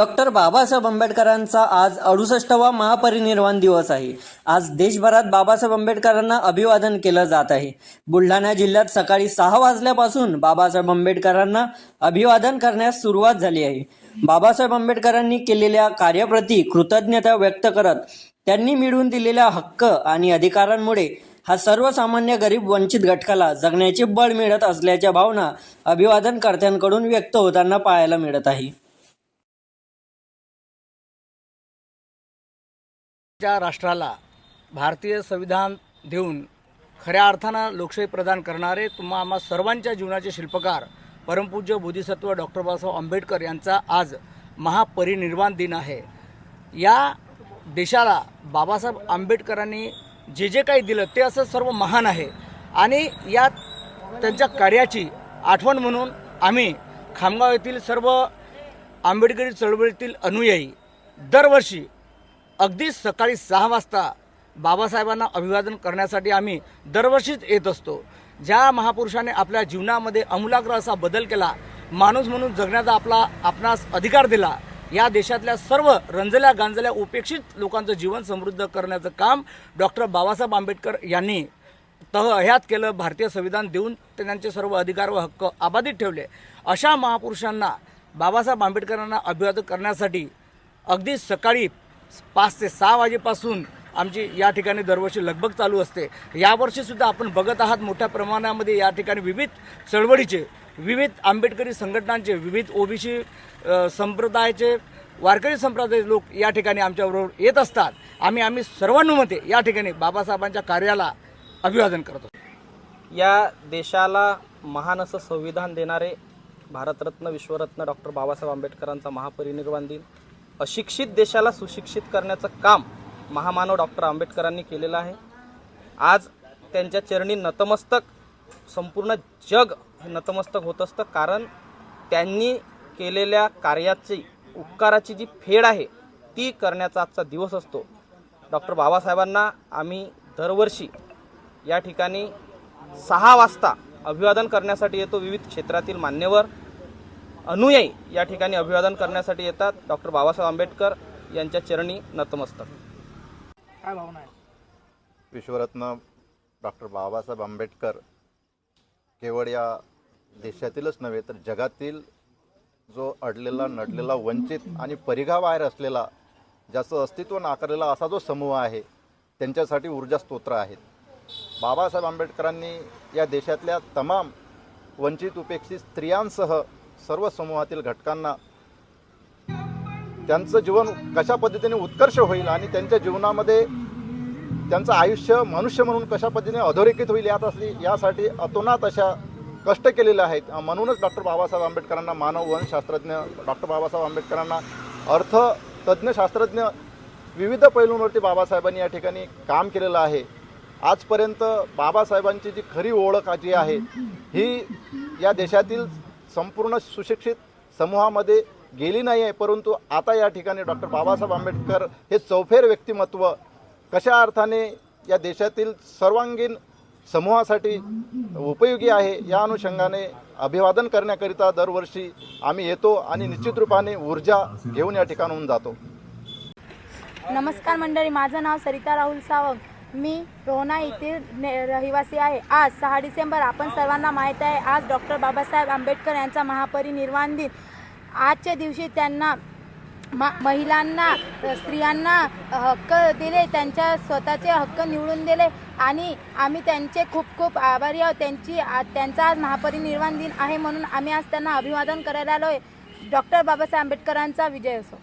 Doctor Babasaheb आंबेडकरांचा आज अडुसष्टवा महापरिनिर्वाण दिवस आहे. आज देशभरात बाबासाहेब आंबेडकरांना अभिवादन केलं जात आहे. बुलढाणा जिल्ह्यात सकाळी सहा वाजल्यापासून बाबासाहेब आंबेडकरांना अभिवादन करण्यास सुरुवात झाली आहे. बाबासाहेब आंबेडकरांनी केलेल्या कार्याप्रती कृतज्ञता व्यक्त करत त्यांनी मिळवून दिलेल्या हक्क आणि अधिकारांमुळे हा सर्वसामान्य गरीब वंचित घटकाला जगण्याचे बळ मिळत असल्याच्या भावना अभिवादनकर्त्यांकडून व्यक्त होताना पाहायला मिळत आहे. ज्या राष्ट्राला भारतीय संविधान देऊन खऱ्या अर्थानं लोकशाही प्रदान करणारे तुम्हा आम्हा सर्वांच्या जीवनाचे शिल्पकार परमपूज्य बोधिसत्व डॉक्टर बाबासाहेब आंबेडकर यांचा आज महापरिनिर्वाण दिन आहे. या देशाला बाबासाहेब आंबेडकरांनी जे जे काही दिलं ते असं सर्व महान आहे आणि या त्यांच्या कार्याची आठवण म्हणून आम्ही खामगाव येथील सर्व आंबेडकरी चळवळीतील अनुयायी दरवर्षी अगदी सकाळी सहा वाजता बाबासाहेबांना अभिवादन करण्यासाठी आम्ही दरवर्षीच येत असतो. ज्या महापुरुषाने आपल्या जीवनामध्ये अमूलाग्र असा बदल केला माणूस म्हणून जगण्याचा आपला आपणास अधिकार दिला या देशातल्या सर्व रंजल्या गांजल्या उपेक्षित लोकांचं जीवन समृद्ध करण्याचं काम डॉक्टर बाबासाहेब आंबेडकर यांनी तह हयात केलं भारतीय संविधान देऊन त्यांचे सर्व अधिकार व हक्क अबाधित ठेवले. अशा महापुरुषांना बाबासाहेब आंबेडकरांना अभिवादन करण्यासाठी अगदी सकाळी पाच ते सहा वाजेपासून आमची या ठिकाणी दरवर्षी लगबग चालू असते. यावर्षीसुद्धा आपण बघत आहात मोठ्या प्रमाणामध्ये या ठिकाणी विविध चळवळीचे विविध आंबेडकरी संघटनांचे विविध ओबीसी संप्रदायाचे वारकरी संप्रदायाचे लोक या ठिकाणी आमच्याबरोबर येत असतात. आम्ही आम्ही सर्वांनुमते या ठिकाणी बाबासाहेबांच्या कार्याला अभिवादन करतो या देशाला महान असं संविधान देणारे भारतरत्न विश्वरत्न डॉक्टर बाबासाहेब आंबेडकरांचा महापरिनिर्वाण दिन अशिक्षित देशाला सुशिक्षित करण्याचं काम महामानव डॉक्टर आंबेडकरांनी केलेलं आहे. आज त्यांच्या चरणी नतमस्तक संपूर्ण जग हे नतमस्तक होत असतं कारण त्यांनी केलेल्या कार्याची उपकाराची जी फेड आहे ती करण्याचा आजचा दिवस असतो. डॉक्टर बाबासाहेबांना आम्ही दरवर्षी या ठिकाणी सहा वाजता अभिवादन करण्यासाठी येतो. विविध क्षेत्रातील मान्यवर अनुयायी या ठिकाणी अभिवादन करण्यासाठी येतात डॉक्टर बाबासाहेब आंबेडकर यांच्या चरणी नतमस्तक. काय भावना आहे? विश्वरत्न डॉक्टर बाबासाहेब आंबेडकर केवळ या देशातीलच नव्हे तर जगातील जो अडलेला नडलेला वंचित आणि परिघाबाहेर असलेला ज्याचं अस्तित्व नाकारलेला असा जो समूह आहे त्यांच्यासाठी ऊर्जा स्तोत्र आहेत. बाबासाहेब आंबेडकरांनी या देशातल्या तमाम वंचित उपेक्षित स्त्रियांसह सर्व समूहातील घटकांना त्यांचं जीवन कशा पद्धतीने उत्कर्ष होईल आणि त्यांच्या जीवनामध्ये त्यांचं आयुष्य मनुष्य म्हणून कशा पद्धतीने अधोरेखित होईल यात असली यासाठी अतोनात अशा कष्ट केलेले आहेत. म्हणूनच डॉक्टर बाबासाहेब आंबेडकरांना मानव वनशास्त्रज्ञ डॉक्टर बाबासाहेब आंबेडकरांना अर्थ तज्ज्ञ शास्त्रज्ञ विविध पैलूंवरती बाबासाहेबांनी या ठिकाणी काम केलेलं आहे. आजपर्यंत बाबासाहेबांची जी खरी ओळख जी आहे ही या देशातील संपूर्ण सुशिक्षित समूहामध्ये गेली नाही आहे परंतु आता या ठिकाणी डॉक्टर बाबासाहेब आंबेडकर हे चौफेर व्यक्तिमत्व कशा अर्थाने या देशातील सर्वांगीण समूहासाठी उपयोगी आहे या अनुषंगाने अभिवादन करण्याकरिता दरवर्षी आम्ही येतो आणि निश्चित रूपाने ऊर्जा घेऊन या ठिकाणाहून जातो. नमस्कार मंडळी माझं नाव सरिता राहुल सावंत. मी रोहना येथील ने- रहिवासी आहे. आज सहा डिसेंबर आपण सर्वांना माहीत आहे. आज डॉक्टर बाबासाहेब आंबेडकर यांचा महापरिनिर्वाण दिन आजच्या दिवशी त्यांना मा महिलांना स्त्रियांना हक्क दिले. त्यांच्या स्वतःचे हक्क निवडून दिले. आणि आम्ही त्यांचे खूप खूप आभारी आहोत. त्यांची त्यांचा आज महापरिनिर्वाण दिन आहे म्हणून आम्ही आज त्यांना अभिवादन करायला आलो आहे डॉक्टर बाबासाहेब आंबेडकरांचा विजय असो.